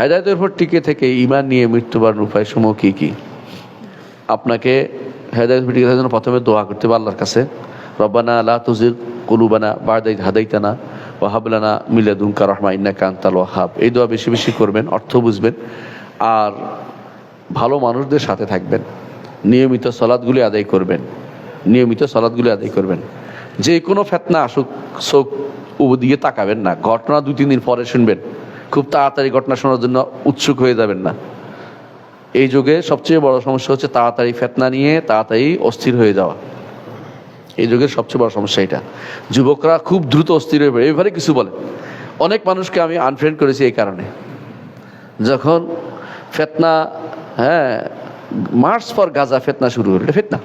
হেদায়তের উপর টিকে থেকে ইমান নিয়ে মৃত্যুবরণ উপায় সমূহ কী কী? আপনাকে হেদায়ত টিকে থাকার জন্য প্রথমে দোয়া করতে হবে আল্লাহর কাছে। রব্বানা লা তুজির কুলুবানা বাদাই হাদাইতানা ওয়াহাবলানা মিলাদুনকা রহমা ইন্না কান্তাল ওয়াহাব। এই দোয়া বেশি বেশি করবেন, অর্থ বুঝবেন আর ভালো মানুষদের সাথে থাকবেন। নিয়মিত সলাদগুলি আদায় করবেন। নিয়মিত সলাদগুলি আদায় করবেন। যে কোনো ফেতনা আসুক চোখ দিকে তাকাবেন না। ঘটনা দু তিন দিন পরে শুনবেন। খুব তাড়াতাড়ি ঘটনা শোনার জন্য উৎসুক হয়ে যাবেন না। এই যুগে সবচেয়ে বড় সমস্যা হচ্ছে তাড়াতাড়ি ফেতনা নিয়ে তাড়াতাড়ি অস্থির হয়ে যাওয়া। এই যুগের সবচেয়ে বড় সমস্যা এটা। যুবকরা খুব দ্রুত অস্থির হয়ে পড়ে। এবারে কিছু বলে। অনেক মানুষকে আমি আনফ্রেন্ড করেছি এই কারণে। যখন ফেতনা হ্যাঁ মার্চ পর গাজা ফেতনা শুরু হলো। ফেতনা।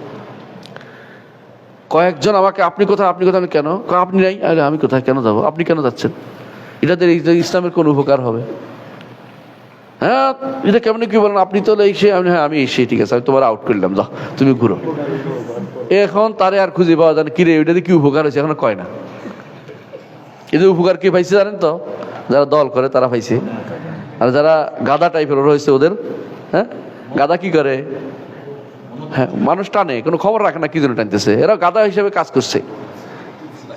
কয়েকজন আমাকে, আপনি কোথায়? আপনি কোথায়? কেন? আপনি নাই? আমি কোথায়? কেন যাব? আপনি কেন যাচ্ছেন? এটাতে ইসলামের কোন উপকার হবে? হ্যাঁ এটা কেমন কি বলেন? আপনি তো এই সে আমি হ্যাঁ আমি এই সেই ঠিক আছে, আমি তোমার আউট করলাম যা তুমি ঘুরো। এখন তারে আর খুঁজে পাওয়া যায় কিরে ওইটাতে কি উপকার হয়েছে? এখন কয় না। এদের উপকার কি পাইছে জানেন তো? যারা দল করে, তারা পাইছে। আর যারা গাদা টাইপের রয়েছে ওদের হ্যাঁ? গাদা কি করে? হ্যাঁ মানুষ টানে, কোনো খবর রাখে না, কি জন্য টানতেছে? এরা গাদা হিসেবে কাজ করছে।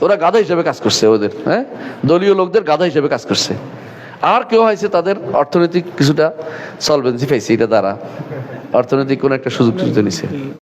ওরা গাধা হিসেবে কাজ করছে ওদের হ্যাঁ? দলীয় লোকদের গাধা হিসেবে কাজ করছে। আর কেউ হয়েছে তাদের অর্থনৈতিক কিছুটা সলভেন্সি পাইছে, এটা দ্বারা। অর্থনৈতিক কোনো একটা সুযোগ সুবিধা নিছে।